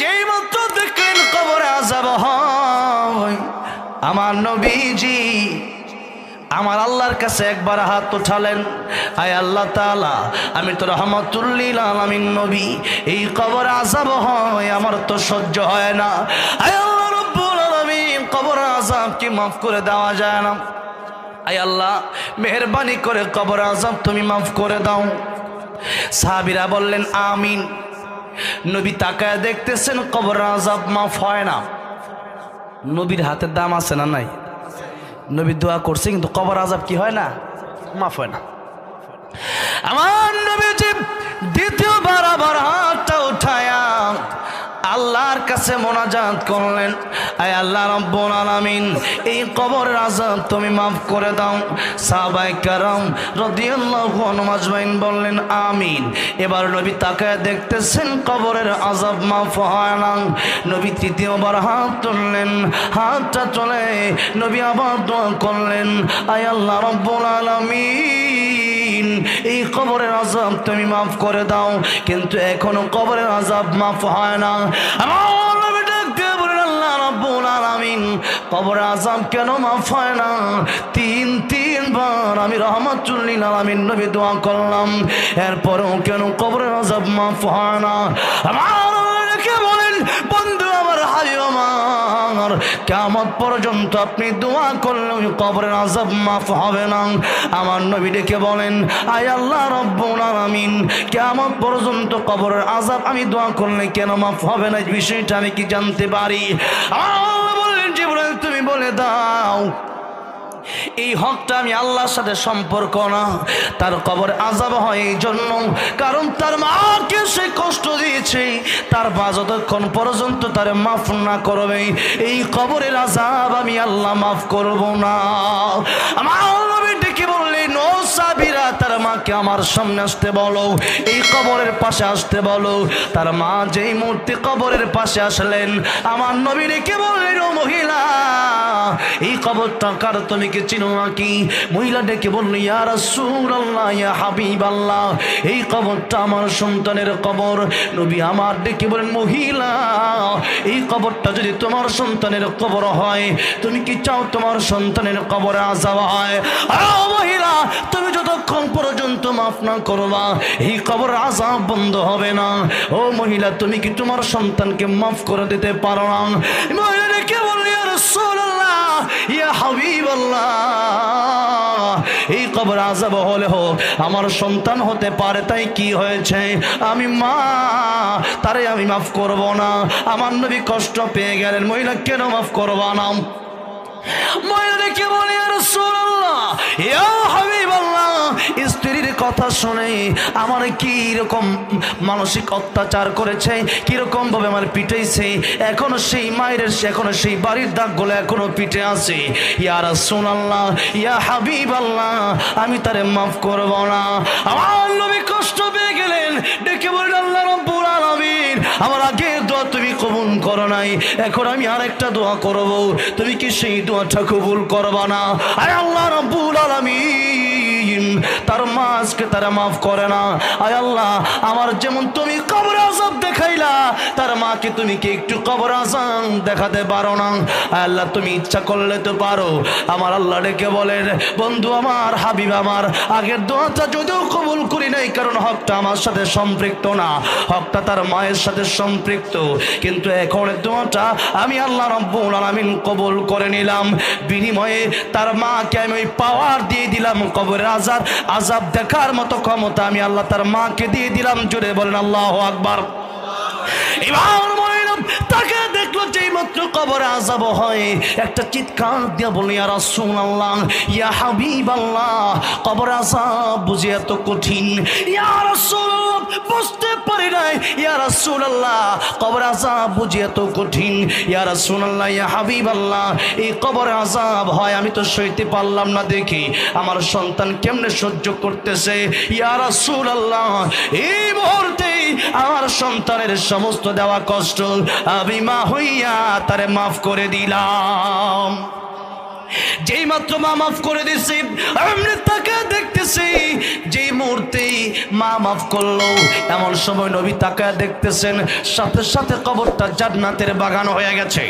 যেই মাত্র দেখলেন কবরে আজাব হয়। আমার নবীজি আমার আল্লাহর কাছে একবার হাত উঠালেন। আয় আল্লাহ তাআলা, আমি তো রহমতুল্লিল নবী। এই কবর আজাব হয়, আমার তো সহ্য হয় না। আয় আল্লাহ আলামিন, কবর আজাব কি মাফ করে দেওয়া যায় না। আয় আল্লাহ, মেহরবানি করে কবর আজাব তুমি মাফ করে দাও। সাহাবিরা বললেন, আমিন। নবী তাকায় দেখতেছেন কবর আজাব মাফ হয় না। নবীর হাতের দাম আছে না নাই? নবী দোয়া করছে, কিন্তু কবর আজাব কি হয় না? মাফ হয় না। আমার নবীজি দ্বিতীয়বার আবার হাত কাছে মোনাজাত করলেন। আয় আল্লাহ রব্বুল আলামিন, এই কবরের আজাব তুমি মাফ করে দাও। সাহাবায়ে কেরাম রাদিয়াল্লাহু আনহুম আজমাইন বললেন, আমিন। এবার নবী তাকায় দেখতেছেন কবরের আজাব মাফ হয় না। নবী তৃতীয়বার হাত তুললেন, হাতটা চলে নবী আবার দোয়া করলেন, আয় আল্লাহ রব্বুল আলামিন, এই কবরের আজাব তুমি মাফ করে দাও। কিন্তু এখনও কবরের আজাব মাফ হয় না। আমার আলামিন কবর আজাব কেন মাফ হয় না? তিন, তিনবার আমি রহমাতুল্লিল আলামিন নবী দোয়া করলাম। এরপরেও কেন কবরের আজাব মাফ হয় না? আমার বলেন, বন্ধু আমার হাই আমার কেমন পর্যন্ত আপনি দোয়া করলে কবরের আজাব মাফ হবে না। আমার নবী ডেকে বলেন, আয় আল্লাহ রব্বুল আলামিন কেমন পর্যন্ত কবরের আজাব আমি দোয়া করলে কেন মাফ হবে না? বিষয়টা আমি কি জানতে পারি? বললেন জীবনে তুমি বলে দাও, এই হকটা আমি আল্লাহর সাথে সম্পর্ক না। তার কবর আজাব হয় এই জন্য, কারণ তার মাকে সে কষ্ট দিয়েছে। তার মা যতক্ষণ পর্যন্ত তার মাফ না করবে, এই কবরের আজাব আমি আল্লাহ মাফ করব না। আমার ডেকে বললেন, ও সাবিরা মাকে আমার সামনে আসতে বলো। এই কবরের পাশে আসতে বলো। তার মা যেই মূর্তি কবরের পাশে আসলেন, আমার নবী ডেকে বললেন মহিলা, এই কবরটা কার তুমি কি চিনো নাকি? মহিলা ডেকে বলল, ইয়া রাসূলুল্লাহ, ইয়া হাবিবাল্লাহ, এই কবরটা আমার সন্তানের কবর। নবী আমার ডেকে বলেন মহিলা, এই কবরটা যদি তোমার সন্তানের কবর হয়, তুমি কি চাও তোমার সন্তানের কবরে আজাব হয় মহিলা, তুমি যতক্ষণ পর্যন্ত মাফ না করবা এই কবর আজাব বন্ধ হবে না। ও মহিলা, তুমি কি তোমার সন্তানকে মাফ করে দিতে পারো না? মহিলা ডেকে বলল ইয়া রাসূলুল্লাহ, ইয়া হাবিবাল্লাহ এই কবর আজাব হলে হোক, আমার সন্তান হতে পারে, তাই কি হয়েছে? আমি মা, তারে আমি মাফ করব না। আমার নবী কষ্ট পেয়ে গেলেন, মহিলা, কেন মাফ করবা না? মহিলা দেখে বলে রাসূলুল্লাহ, ইয়া হাবিবাল্লাহ স্ত্রীর কথা শুনে আমার কি রকম মানসিক অত্যাচার করেছে কীরকম ভাবে আমার পিটাইছে, এখনও সেই মায়ের, এখনও সেই বাড়ির দাগগুলো এখনও পিঠে আছে। ইয়া রাসূলুল্লাহ, ইয়া হাবিবাল্লাহ, আমি তারে মাফ করব না। আমার নবী কষ্ট পেয়ে গেলেন, ডেকে বলেন আল্লাহ রাব্বুল আলামিন, আমার আগে দোয়া তুমি কবুল করো নাই, এখন আমি আরেকটা দোয়া করব। তুমি কি সেই দোয়াটা কবুল করবা না? আয় আল্লাহ রাব্বুল আলামিন তার মা তারা মাফ করে না। আয় আল্লাহ, আমার যেমন তুমি কবর আজাব দেখাইলা, তার মাকে তুমি কি একটু কবর আজাব দেখাতে পারো না? আল্লাহ, তুমি ইচ্ছা করলে তো পারো। আমার আল্লাহ ডেকে বলেন, বন্ধু আমার, হাবিব আমার, আগের দোয়াটা যদিও কবুল করি নাই, কারণ হকটা আমার সাথে সম্পৃক্ত না। হকটা তার মায়ের সাথে সম্পৃক্ত, কিন্তু এখন দোয়াটা আমি আল্লাহ রব্বুল আলামিন কবুল করে নিলাম। বিনিময়ে তার মাকে আমি ওই পাওয়ার দিয়ে দিলাম কবরের আজাব। আজাব দেখার মতো ক্ষমতা আমি আল্লাহ তার মাকে দিয়ে দিলাম জুড়ে বলেন আল্লাহ আকবার। মহিলা তাকে দেখল যেই মাত্র কবরে আজাব হয়, একটা চিৎকার দিয়া বলে ইয়া আল্লাহ ইয়া হাবিব আল্লাহ কবর আজাব বুঝে এত কঠিন। ইয়া রাসূল বুঝতে পারি নাই। ইয়া রাসূলুল্লাহ, কবর আজাব বুঝে এত কঠিন। ইয়া রাসূলুল্লাহ, ইয়া হাবিবাল্লাহ, এই কবর আজাব হয়, আমি তো সইতে পারলাম না দেখি। আমার সন্তান কেমনে সহ্য করতেছে? ইয়া রাসূলুল্লাহ, এই মুহূর্তে আমার সন্তানের সমস্ত দেওয়া কষ্ট আমি মা হইয়া তারে মাফ করে দিলাম। যেই মাত্র মা মাফ করে দিছি, আমি তাকে দেখতেছি, যেই মা মাফ করল। এমন সময় নবী তাকায় দেখতেছেন, সাথে সাথে কবরটা জান্নাতের বাগান হয়ে গেছে।